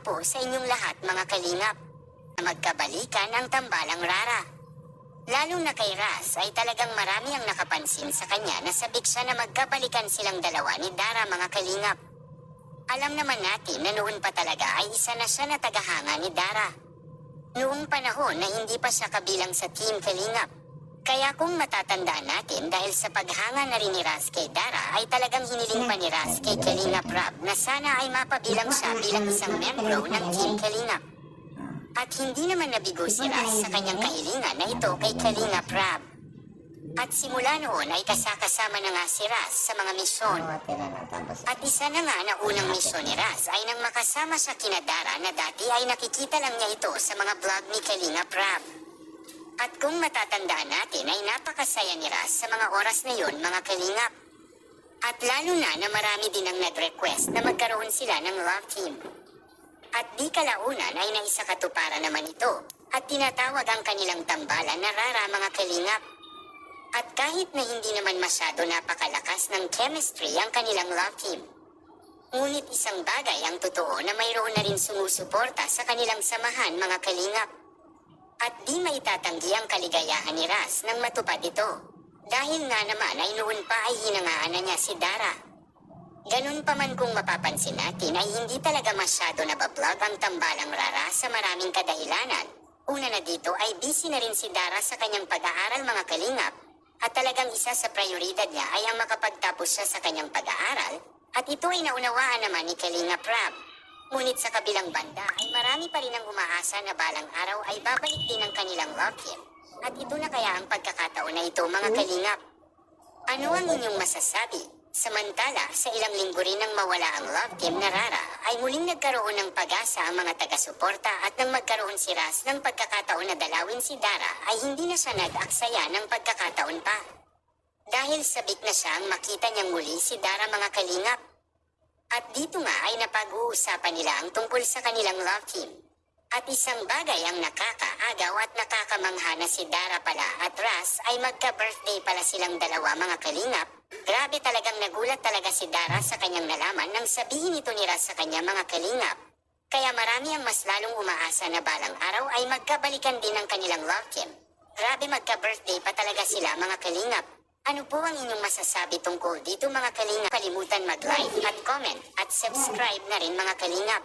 po sa inyong lahat mga kalingap. Na magkabalikan ang tambalang rara. Lalo na kay Ras ay talagang marami ang nakapansin sa kanya na sabik siya na magkabalikan silang dalawa ni Dara mga kalingap. Alam naman natin na noon pa talaga ay isa na siya na tagahanga ni Dara. Noong panahon na hindi pa siya kabilang sa Team Kalingap. Kaya kung matatandaan natin dahil sa paghanga na rin ni Ras kay Dara ay talagang hiniling pa ni Ras kay Kalingap Rab na sana ay mapabilang siya bilang isang membro ng Team Kalingap. At hindi naman nabigo si Ras sa kanyang kahilingan na ito kay Kalingap Rab. At simula noon ay kasakasama na nga si Ras sa mga misyon. At isa na nga na unang misyon ni Raz ay nang makasama siya kina Dara na dati ay nakikita lang niya ito sa mga vlog ni Kalinga Prab. At kung matatandaan natin ay napakasaya ni Raz sa mga oras na yon mga Kalingap. At lalo na na marami din ang nag-request na magkaroon sila ng love team. At di kalaunan ay naisakatuparan naman ito at tinatawag ang kanilang tambalan na rara mga Kalingap. At kahit na hindi naman masyado napakalakas ng chemistry ang kanilang love team, ngunit isang bagay ang totoo na mayroon na rin sumusuporta sa kanilang samahan mga kalingap. At di maitatanggi ang kaligayahan ni Ras nang matupad ito. Dahil nga naman ay noon pa ay hinangaan na niya si Dara. Ganun pa man kung mapapansin natin ay hindi talaga masyado nabablog ang tambalang rara sa maraming kadahilanan. Una na dito ay busy na rin si Dara sa kanyang pag-aaral mga kalingap at talagang isa sa prioridad niya ay ang makapagtapos siya sa kanyang pag-aaral at ito ay naunawaan naman ni Kalinga Prab. Ngunit sa kabilang banda ay marami pa rin ang umaasa na balang araw ay babalik din ang kanilang team. At ito na kaya ang pagkakataon na ito mga kalingap. Ano ang inyong masasabi? Samantala, sa ilang linggo rin nang mawala ang love team na Rara, ay muling nagkaroon ng pag-asa ang mga taga-suporta at nang magkaroon si Ras ng pagkakataon na dalawin si Dara ay hindi na siya nag-aksaya ng pagkakataon pa. Dahil sabik na siya ang makita niyang muli si Dara mga kalingap. At dito nga ay napag-uusapan nila ang tungkol sa kanilang love team. At isang bagay ang nakakaagaw at nakakamangha na si Dara pala at Ras ay magka-birthday pala silang dalawa mga kalingap. Grabe talagang nagulat talaga si Dara sa kanyang nalaman nang sabihin ito ni Ras sa kanya mga kalingap. Kaya marami ang mas lalong umaasa na balang araw ay magkabalikan din ang kanilang love team. Grabe magka-birthday pa talaga sila mga kalingap. Ano po ang inyong masasabi tungkol dito mga kalingap? Kalimutan mag-like at comment at subscribe na rin mga kalingap.